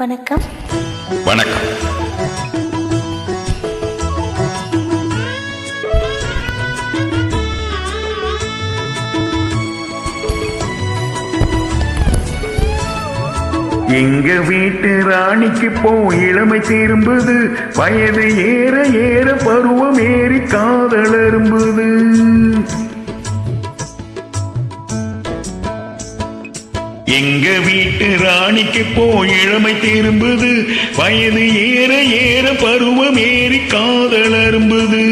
வணக்கம். வணக்கம். எங்க வீட்டு ராணிக்கு போ இளமை திரும்புது. வயது ஏற ஏற பருவம் ஏறி காதல் அரும்புது எங்க வீட்டு ராணிக்கு போ இளமை திரும்புது. வயது ஏற ஏற பருவம் ஏறி காதல் அரும்புது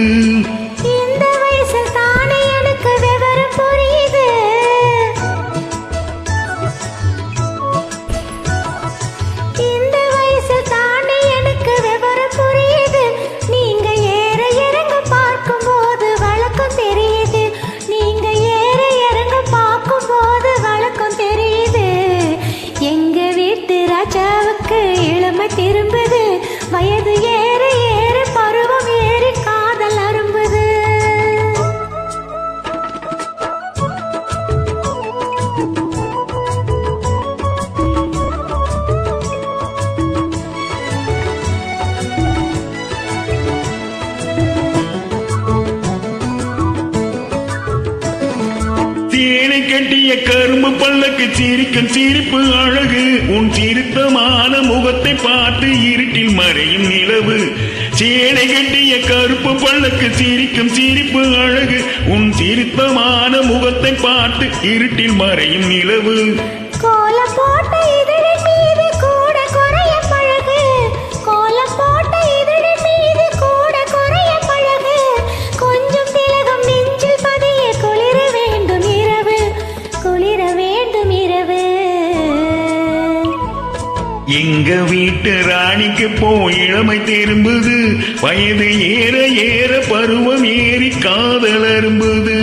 ராஜாவுக்கு இளமை திரும்புது. வயது ஏற தேனை கட்டிய கரும்பு பல்லக்கு சிரிக்கும் சிரிப்பு அழகு. உன் சிரித்தமான முகத்தை பார்த்து இருட்டில் மறையும் நிலவு. சேனை கட்டிய கருப்பு பல்லக்கு சிரிக்கும் சிரிப்பு அழகு. உன் சிரித்தமான முகத்தை பார்த்து இருட்டில் மறையும் நிலவு. கோல போட்ட எங்க வீட்டு ராணிக்கு போ இளமை திரும்புது. வயது ஏற ஏற பருவம் ஏறி காதல் அரும்புது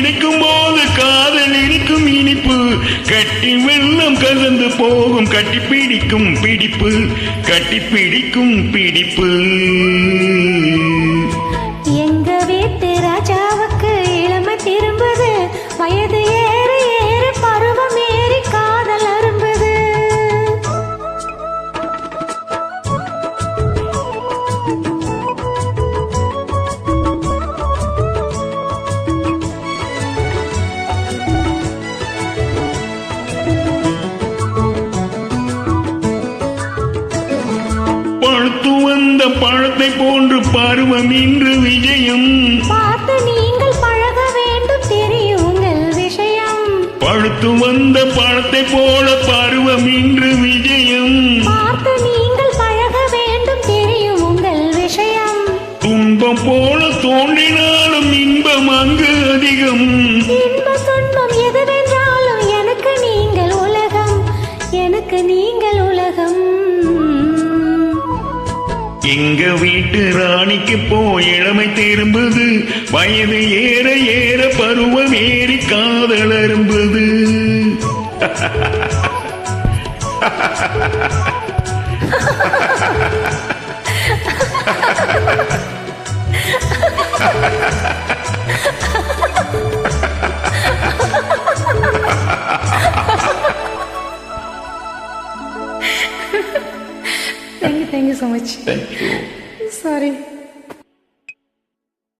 இனிக்கும் போது காதல் இருக்கும் இனிப்பு. கட்டி வெள்ளம் கலந்து போகும் கட்டி பிடிக்கும் பிடிப்பு. கட்டி பிடிக்கும் பிடிப்பு. பழத்தை போன்று பருவம் இன்று விஜயம். பார்த்து நீங்க எங்க வீட்டு ராணிக்கு போ இளமை திரும்புது. வயது ஏற ஏற பருவம் ஏறி காதல் அரும்புது. Thank you so much. Thank you. Sorry.